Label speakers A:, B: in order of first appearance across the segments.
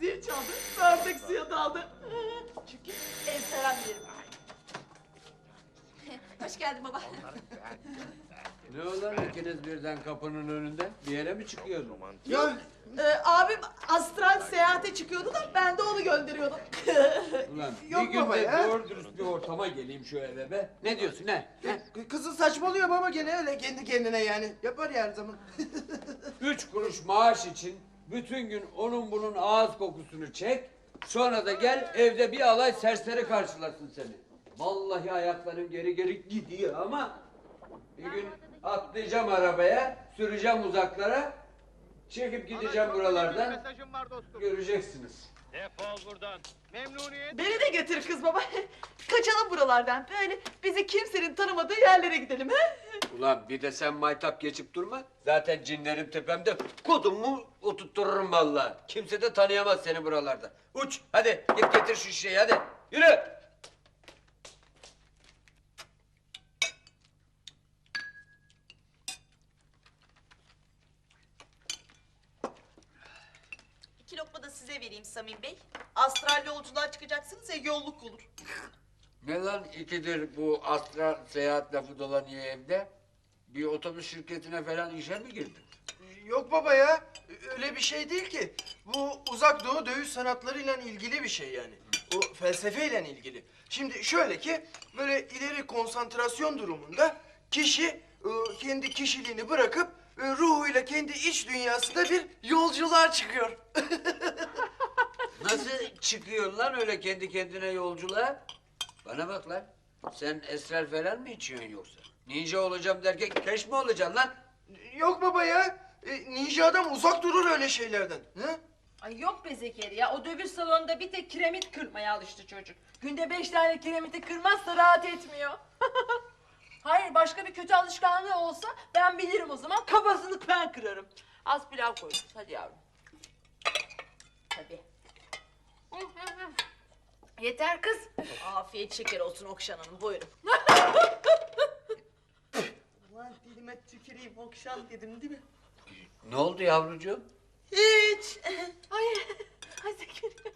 A: Zil çaldı. Bardak suya daldı. Çünkü en seven yerim.
B: Hoş geldin baba.
C: Ne olan ikiniz birden kapının önünde? Bir yere mi çıkıyordun?
A: Yok, e, abim astral seyahate çıkıyordu da ben de onu gönderiyordum.
C: Ulan
D: Yok
C: bir gün
D: baba
C: de
D: ya.
C: doğru dürüst bir ortama geleyim şu eve be. Ne diyorsun? He?
D: K- Kızın saçmalıyor baba gene öyle kendi kendine yani. Yapar ya her zaman.
C: Üç kuruş maaş için bütün gün onun bunun ağız kokusunu çek. Sonra da gel evde bir alay serseri karşılasın seni. Vallahi ayakların geri geri gidiyor ama bir gün atlayacağım arabaya, süreceğim uzaklara, çekip gideceğim buralardan. Göreceksiniz.
E: Defol buradan. Memnuniyet.
A: Beni de getir kız baba. Kaçalım buralardan. Böyle bizi kimsenin tanımadığı yerlere gidelim. He?
C: Ulan bir de sen maytap geçip durma. Zaten cinlerim tepemde. Kodumu oturttururum vallahi. Kimse de tanıyamaz seni buralarda. Uç hadi git getir şu şişeyi hadi. Yürü.
A: İki lokma da size vereyim Samim Bey. Astral yolculuğa çıkacaksınız ya yolluk olur.
C: Ne lan ikidir bu astral seyahat lafı dolanıyor evde? Bir otobüs şirketine falan işe mi girdin?
D: Yok baba ya. Öyle bir şey değil ki. Bu uzak doğu dövüş sanatlarıyla ilgili bir şey yani. O felsefeyle ilgili. Şimdi şöyle ki böyle ileri konsantrasyon durumunda kişi e, kendi kişiliğini bırakıp e, ruhuyla kendi iç dünyasında bir yolculuğa çıkıyor.
C: Nasıl çıkıyorsun lan öyle kendi kendine yolculuğa? Bana bak lan. Sen esrar falan mı içiyorsun yoksa? Ninja olacağım derken keş mi olacaksın lan?
D: Yok baba ya. E, ninja adam uzak durur öyle şeylerden. Hı?
B: Ay yok be Zekeriya. O dövüş salonunda bir tek kiremit kırmaya alıştı çocuk. Günde beş tane kiremiti kırmazsa rahat etmiyor. Kötü alışkanlığı olsa ben bilirim o zaman kafasını ben kırarım. Az pilav koyacağız hadi yavrum. Tabii. Yeter kız.
A: Afiyet şeker olsun Okşan Hanım buyurun. Ulan dilime tüküreyim Okşan dedim değil mi?
C: Ne oldu yavrucuğum?
A: Hiç.
B: Ay, ay Zekeriya.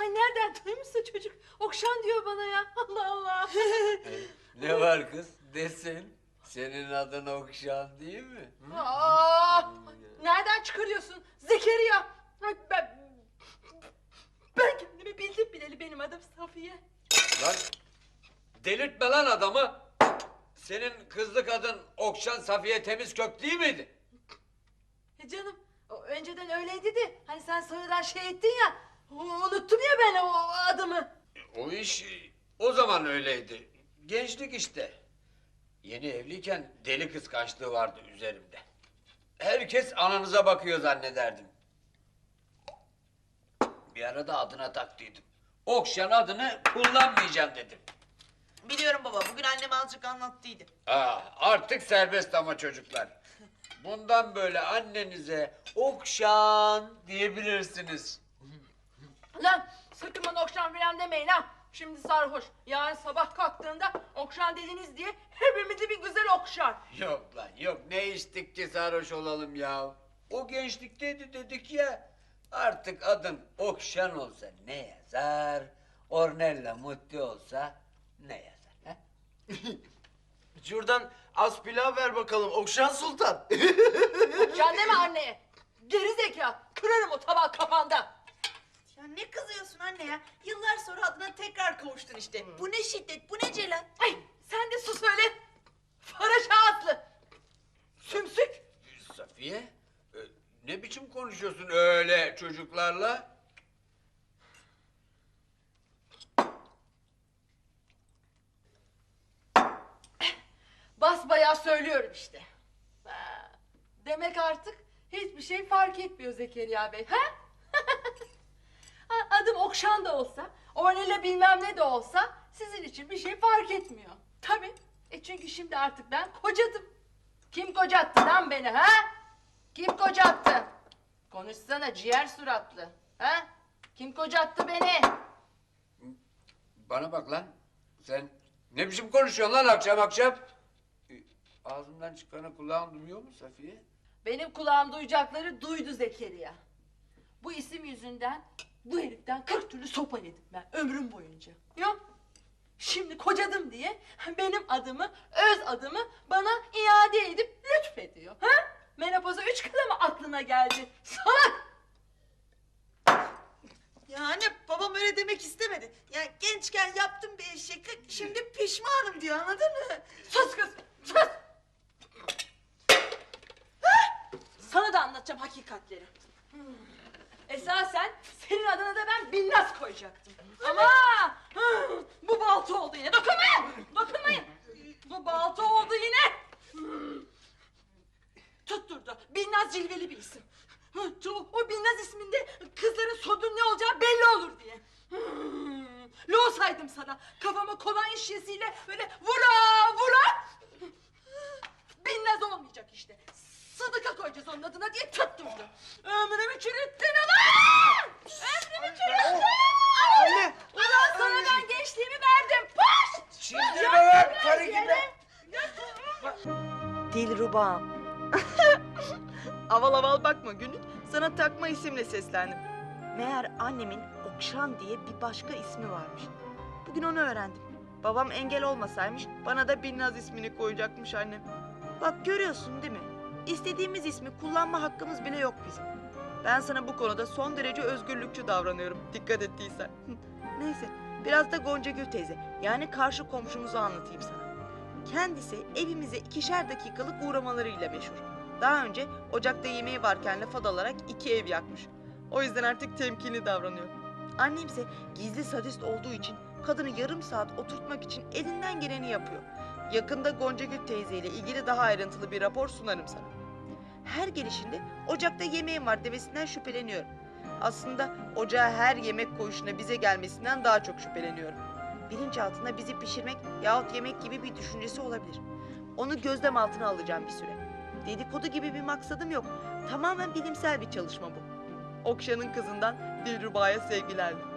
B: Ay nereden duymuşsa çocuk. Okşan diyor bana ya. Allah Allah.
C: Ne var kız? Desin. Senin adın Okşan değil mi? Hı?
B: Aa, nereden çıkarıyorsun Zekeriya? Ay, ben, ben kendimi bildim bileli benim adım Safiye.
C: Lan delirtme lan adamı. Senin kızlık adın Okşan Safiye Temizkök değil miydi?
B: E canım o önceden öyleydi de hani sen sonradan şey ettin ya. o- Unuttum ya ben o adımı.
C: O iş o zaman öyleydi. Gençlik işte. Yeni evliyken deli kıskançlığı vardı üzerimde. Herkes ananıza bakıyor zannederdim. Bir arada adına taktıydım. Okşan adını kullanmayacağım dedim.
A: Biliyorum baba bugün annem azıcık anlattıydı.
C: Aa, artık serbest ama çocuklar. Bundan böyle annenize Okşan diyebilirsiniz.
B: Lan sakın bana Okşan falan demeyin ha. Şimdi sarhoş. Yarın sabah kalktığında Okşan dediniz diye hepimizi bir güzel okşar.
C: Yok lan yok ne içtik ki sarhoş olalım ya. O gençlikteydi dedik ya. Artık adın Okşan olsa ne yazar? Ornella Mutti olsa ne yazar? He?
D: Şuradan az pilav ver bakalım Okşan Sultan.
B: Okşan deme anneye. Geri zeka. Kırarım o tabağı kafanda.
A: Ne kızıyorsun anne ya? Yıllar sonra adına tekrar kavuştun işte. Bu ne şiddet, bu ne celal.
B: Ay sen de sus öyle. Faraş ağızlı. Sümsük.
C: Safiye e, ne biçim konuşuyorsun öyle çocuklarla?
B: Basbayağı söylüyorum işte. Ha, Demek artık hiçbir şey fark etmiyor Zekeriya Bey. Ha, Okşan da olsa, Ornella bilmem ne de olsa sizin için bir şey fark etmiyor. Tabii. E çünkü şimdi artık ben kocadım. Kim kocattı lan beni ha? Kim kocattı? Konuşsana ciğer suratlı. Ha? Kim kocattı beni?
C: Bana bak lan. Sen ne biçim konuşuyorsun lan akşam akşam? E, Ağzımdan çıkanı kulağın duyuyor mu Safiye?
B: Benim kulağım duyacakları duydu Zekeriya. Bu isim yüzünden bu heriften 40 türlü sopa yedim ben ömrüm boyunca. Ya şimdi kocadım diye benim adımı, öz adımı bana iade edip lütfediyor. Ha? Menopoza üç kala mı aklına geldi? Salak!
A: Ya anne babam öyle demek istemedi. Yani gençken yaptım bir eşeklik şimdi pişmanım diyor anladın mı?
B: Sus kız, sus! Sana da anlatacağım hakikatleri. Esasen senin adına da ben Binnaz koyacaktım. Ama bu balta oldu yine. Dokunmayın! Dokunmayın! Bu balta oldu yine. Tutturdu. Binnaz cilveli bir isim. O, Binnaz isminde kızların sodun ne olacağı belli olur diye. Lo saydım sana. Kafama kolonya şişesiyle böyle vura vura. Binnaz olmayacak işte. Sıdıka koyacağız onun adına diye tutturdu. Ömrümü çürüttün ulan! Ömrümü çürüttün!
D: Anne!
B: Ulan sana ben gençliğimi verdim. Paş!
D: Çizdirme lan karı gibi.
F: Dilrubam. aval aval bakma günlük. Sana takma isimle seslendim. Meğer annemin Okşan diye bir başka ismi varmış. Bugün onu öğrendim. Babam engel olmasaymış bana da Binnaz ismini koyacakmış annem. Bak görüyorsun değil mi? İstediğimiz ismi kullanma hakkımız bile yok bizim. Ben sana bu konuda son derece özgürlükçü davranıyorum. Dikkat ettiysen. Neyse biraz da Gonca Gül teyze yani karşı komşumuzu anlatayım sana. Kendisi evimize ikişer dakikalık uğramalarıyla meşhur. Daha önce ocakta yemeği varken laf alarak iki ev yakmış. O yüzden artık temkinli davranıyor. Annemse gizli sadist olduğu için kadını yarım saat oturtmak için elinden geleni yapıyor. Yakında Gonca Gül teyzeyle ilgili daha ayrıntılı bir rapor sunarım sana. Her gelişinde ocakta yemeğim var demesinden şüpheleniyorum. Aslında ocağa her yemek koyuşuna bize gelmesinden daha çok şüpheleniyorum. Bilinçaltında bizi pişirmek yahut yemek gibi bir düşüncesi olabilir. Onu gözlem altına alacağım bir süre. Dedikodu gibi bir maksadım yok. Tamamen bilimsel bir çalışma bu. Okşan'ın kızından Dilruba'ya sevgilerle.